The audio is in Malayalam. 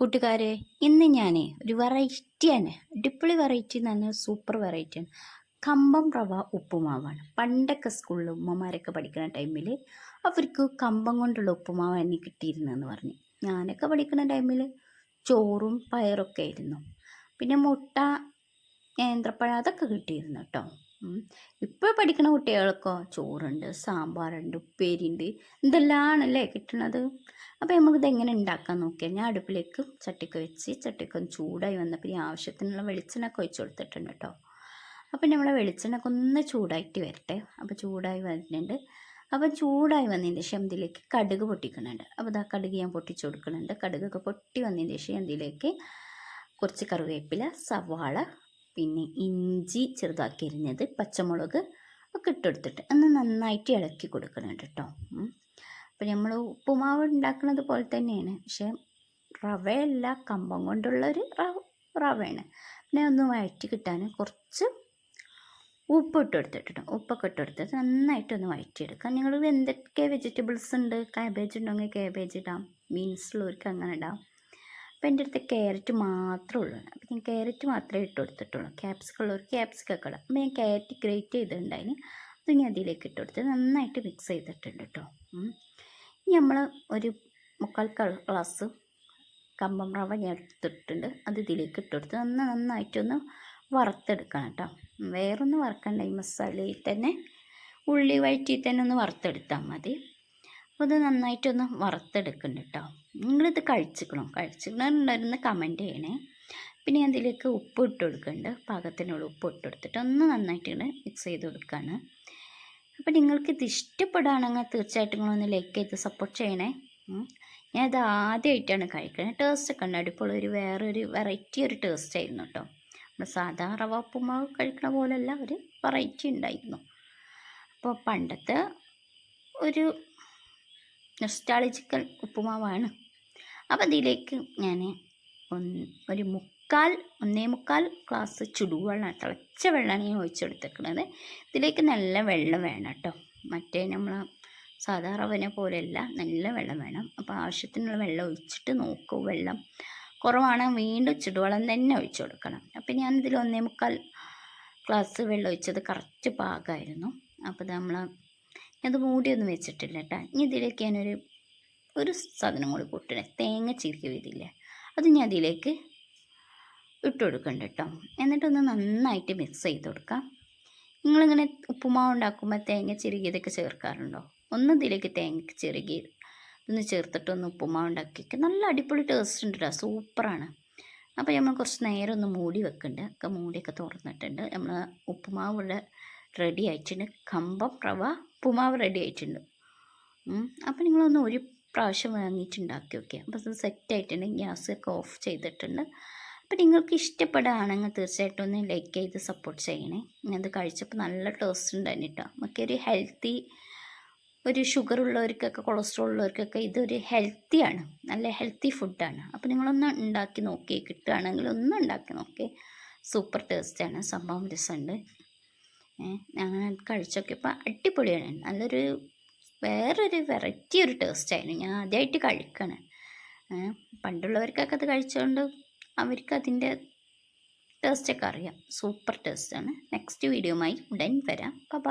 കൂട്ടുകാരെ ഇന്ന് ഞാൻ ഒരു വെറൈറ്റിയാണ് അടിപൊളി വെറൈറ്റി എന്ന് പറഞ്ഞാൽ സൂപ്പർ വെറൈറ്റിയാണ് കമ്പം റവ ഉപ്പുമാവാണ്. പണ്ടൊക്കെ സ്കൂളിൽ ഉമ്മമാരൊക്കെ പഠിക്കുന്ന ടൈമിൽ അവർക്ക് കമ്പം കൊണ്ടുള്ള ഉപ്പുമാവ് എന്നെ കിട്ടിയിരുന്നെന്ന് പറഞ്ഞു. ഞാനൊക്കെ പഠിക്കുന്ന ടൈമിൽ ചോറും പയറൊക്കെ ആയിരുന്നു. പിന്നെ മുട്ട നേന്ത്രപ്പഴം അതൊക്കെ കിട്ടിയിരുന്നു കേട്ടോ. ഇപ്പോൾ പഠിക്കുന്ന കുട്ടികൾക്കോ ചോറുണ്ട് സാമ്പാറുണ്ട് ഉപ്പേരിയുണ്ട് എന്തെല്ലാമാണല്ലേ കിട്ടുന്നത് അപ്പോൾ നമുക്കിത് എങ്ങനെ ഉണ്ടാക്കാൻ നോക്കിയാൽ ഞാൻ അടുപ്പിലേക്ക് ചട്ടിക്ക് വെച്ച് ചട്ടിക്ക് ഒന്ന് ചൂടായി വന്നപ്പോൾ ഈ ആവശ്യത്തിനുള്ള വെളിച്ചെണ്ണ ഒഴിച്ച് കൊടുത്തിട്ടുണ്ട് കേട്ടോ. അപ്പോൾ നമ്മളെ വെളിച്ചെണ്ണ ഒന്ന് ചൂടായിട്ട് വരട്ടെ. അപ്പോൾ ചൂടായി വരുന്നുണ്ട് അപ്പം ചൂടായി വന്നതിന് ശേഷം ഇതിലേക്ക് കടുക് പൊട്ടിക്കുന്നുണ്ട്. അപ്പോൾ ഇതാ കടുക് ഞാൻ പൊട്ടിച്ചു കൊടുക്കുന്നുണ്ട്. കടുകൊക്കെ പൊട്ടി വന്നതിന് ശേഷം ഇതിലേക്ക് കുറച്ച് കറിവേപ്പില സവാള പിന്നെ ഇഞ്ചി ചെറുതാക്കി അരിഞ്ഞത് പച്ചമുളക് ഒക്കെ ഇട്ടെടുത്തിട്ട് ഒന്ന് നന്നായിട്ട് ഇളക്കി കൊടുക്കുന്നുണ്ട് കേട്ടോ. അപ്പോൾ നമ്മൾ ഉപ്പുമാവ് ഉണ്ടാക്കുന്നത് പോലെ തന്നെയാണ്. പക്ഷേ റവയല്ല കമ്പം കൊണ്ടുള്ളൊരു റവയാണ്. പിന്നെ ഒന്ന് വഴറ്റി കിട്ടാൻ കുറച്ച് ഉപ്പ് ഇട്ട് കൊടുത്തിട്ടുണ്ട് ഉപ്പൊക്കെ ഇട്ട് കൊടുത്തിട്ട് നന്നായിട്ടൊന്ന് വഴറ്റിയെടുക്കാം നിങ്ങൾ എന്തൊക്കെ വെജിറ്റബിൾസ് ഉണ്ട് കാബേജ് ഉണ്ടെങ്കിൽ കാബേജ് ഇടാം. ബീൻസുള്ളവർക്ക് അങ്ങനെ ഇടാം. അപ്പം എന്റെ അടുത്ത് ക്യാരറ്റ് മാത്രമേ ഉള്ളൂ. അപ്പം ഞാൻ ക്യാരറ്റ് മാത്രമേ ഇട്ട് കൊടുത്തിട്ടുള്ളൂ. ക്യാപ്സിക്കം ഉള്ളവർ ക്യാപ്സിക്കൊക്കെ ഇടാം. അപ്പം ഞാൻ ക്യാരറ്റ് ഗ്രേറ്റ് ചെയ്തിട്ടുണ്ടായിന്. അത് ഞാൻ അതിലേക്ക് ഇട്ട് കൊടുത്ത് നന്നായിട്ട് മിക്സ് ചെയ്തിട്ടുണ്ട് കേട്ടോ നമ്മൾ ഒരു മുക്കാൽ ഗ്ലാസ് കമ്പം റവ ഞാൻ എടുത്തിട്ടുണ്ട്. അത് ഇതിലേക്ക് ഇട്ടെടുത്ത് നന്ന നന്നായിട്ടൊന്ന് വറുത്തെടുക്കണം കേട്ടോ. വേറൊന്ന് വറുക്കണ്ട. ഈ മസാലയിൽ തന്നെ ഉള്ളി വഴറ്റി തന്നെ ഒന്ന് വറുത്തെടുത്താൽ മതി. അപ്പോൾ ഇത് നന്നായിട്ടൊന്ന് വറുത്തെടുക്കുന്നുണ്ട് കേട്ടോ. നിങ്ങളിത് കഴിച്ചിക്കണം? കഴിച്ചിട്ടുണ്ടായിരുന്ന കമന്റ് ചെയ്യണേ. പിന്നെ ഞാൻ ഇതിലേക്ക് ഉപ്പ് ഇട്ട് കൊടുക്കുന്നുണ്ട് പാകത്തിനുള്ള ഉപ്പ് ഇട്ട് കൊടുത്തിട്ട് ഒന്ന് നന്നായിട്ട് മിക്സ് ചെയ്ത് കൊടുക്കുകയാണ് അപ്പോൾ നിങ്ങൾക്ക് ഇത് ഇഷ്ടപ്പെടുകയാണെങ്കിൽ തീർച്ചയായിട്ടും നിങ്ങളൊന്ന് ലൈക്ക് ചെയ്ത് സപ്പോർട്ട് ചെയ്യണേ. ഞാൻ ഇത് ആദ്യമായിട്ടാണ് കഴിക്കുന്നത് ടേസ്റ്റ് ഒക്കെ ഉണ്ട്. അടിപൊളി ഒരു വേറൊരു വെറൈറ്റി ഒരു ടേസ്റ്റ് ആയിരുന്നു കേട്ടോ നമ്മൾ സാധാ റവ ഉപ്പുമാവ് കഴിക്കുന്ന പോലെയല്ല ഒരു വെറൈറ്റി ഉണ്ടായിരുന്നു. അപ്പോൾ പണ്ടത്തെ ഒരു നെസ്റ്റാളജിക്കൽ ഉപ്പുമാവാണ്. അപ്പോൾ ഇതിലേക്ക് ഞാൻ ഒരു മുക്കാൽ ഒന്നേ മുക്കാൽ ഗ്ലാസ് ചുടുവെള്ളം തിളച്ച വെള്ളമാണ് ഞാൻ ഒഴിച്ചെടുത്തേക്കുന്നത് ഇതിലേക്ക് നല്ല വെള്ളം വേണം കേട്ടോ. മറ്റേ നമ്മൾ സാധാ റവനെ പോലെയല്ല നല്ല വെള്ളം വേണം. അപ്പോൾ ആവശ്യത്തിനുള്ള വെള്ളം ഒഴിച്ചിട്ട് നോക്കൂ. വെള്ളം കുറവാണ് വീണ്ടും ചുടുവെള്ളം തന്നെ ഒഴിച്ചു കൊടുക്കണം. അപ്പോൾ ഞാനിതിൽ ഒന്നേ മുക്കാൽ ഗ്ലാസ് വെള്ളം ഒഴിച്ചത് കറക്റ്റ് പാകമായിരുന്നു. അപ്പോൾ നമ്മൾ അത് മൂടിയൊന്നും വെച്ചിട്ടില്ല കേട്ടോ. ഇനി ഇതിലേക്ക് ഞാനൊരു ഒരു സാധനം കൂടി കൂട്ടണേ. തേങ്ങ ചിരിക്കി വരില്ല അത് ഞാൻ അതിലേക്ക് ഇട്ട് കൊടുക്കണ്ട കേട്ടോ എന്നിട്ടൊന്ന് നന്നായിട്ട് മിക്സ് ചെയ്ത് കൊടുക്കാം നിങ്ങളിങ്ങനെ ഉപ്പുമാവ് ഉണ്ടാക്കുമ്പോൾ തേങ്ങ ചിരുകിയതൊക്കെ ചേർക്കാറുണ്ടോ? ഒന്ന് ഇതിലേക്ക് തേങ്ങ ചിരുകി ഒന്ന് ചേർത്തിട്ടൊന്ന് ഉപ്പുമാവ് ഉണ്ടാക്കിയൊക്കെ നല്ല അടിപൊളി ടേസ്റ്റ് ഉണ്ട് കേട്ടോ സൂപ്പറാണ്. അപ്പോൾ നമ്മൾ കുറച്ച് നേരം ഒന്ന് മൂടി വെക്കുന്നുണ്ട് ഒക്കെ മൂടിയൊക്കെ തുറന്നിട്ടുണ്ട്. നമ്മൾ ഉപ്പുമാവ് ഇവിടെ റെഡി ആയിട്ടുണ്ട്. കമ്പം റവ ഉപ്പുമാവ് റെഡി ആയിട്ടുണ്ട്. അപ്പോൾ നിങ്ങളൊന്ന് ഒരു പ്രാവശ്യം വാങ്ങിയിട്ടുണ്ടാക്കി നോക്കിയാൽ അപ്പോൾ അത് സെറ്റ് ആയിട്ടുണ്ട്. ഗ്യാസ് ഒക്കെ ഓഫ് ചെയ്തിട്ടുണ്ട്. അപ്പോൾ നിങ്ങൾക്ക് ഇഷ്ടപ്പെടുകയാണെങ്കിൽ തീർച്ചയായിട്ടും ഒന്ന് ലൈക്ക് ചെയ്ത് സപ്പോർട്ട് ചെയ്യണേ. അത് കഴിച്ചപ്പോൾ നല്ല ടേസ്റ്റ് ഉണ്ടായിരുന്നു കേട്ടോ നമുക്കൊരു ഹെൽത്തി ഒരു ഷുഗർ ഉള്ളവർക്കൊക്കെ കൊളസ്ട്രോൾ ഉള്ളവർക്കൊക്കെ ഇതൊരു ഹെൽത്തിയാണ് നല്ല ഹെൽത്തി ഫുഡാണ് അപ്പോൾ നിങ്ങളൊന്ന് ഉണ്ടാക്കി നോക്കി കിട്ടുകയാണെങ്കിൽ ഒന്ന് ഉണ്ടാക്കി നോക്കി. സൂപ്പർ ടേസ്റ്റാണ് സംഭവം രസമുണ്ട്. അങ്ങനെ കഴിച്ചോക്കിയപ്പോൾ അടിപൊളിയാണ്. നല്ലൊരു വേറൊരു വെറൈറ്റി ഒരു ടേസ്റ്റായിരുന്നു ഞാൻ ആദ്യമായിട്ട് കഴിക്കണേ. പണ്ടുള്ളവർക്കൊക്കെ അത് കഴിച്ചുകൊണ്ട് അവർക്ക് അതിന്റെ ടേസ്റ്റൊക്കെ അറിയാം. സൂപ്പർ ടേസ്റ്റാണ് നെക്സ്റ്റ് വീഡിയോയുമായി ഉടൻ വരാം.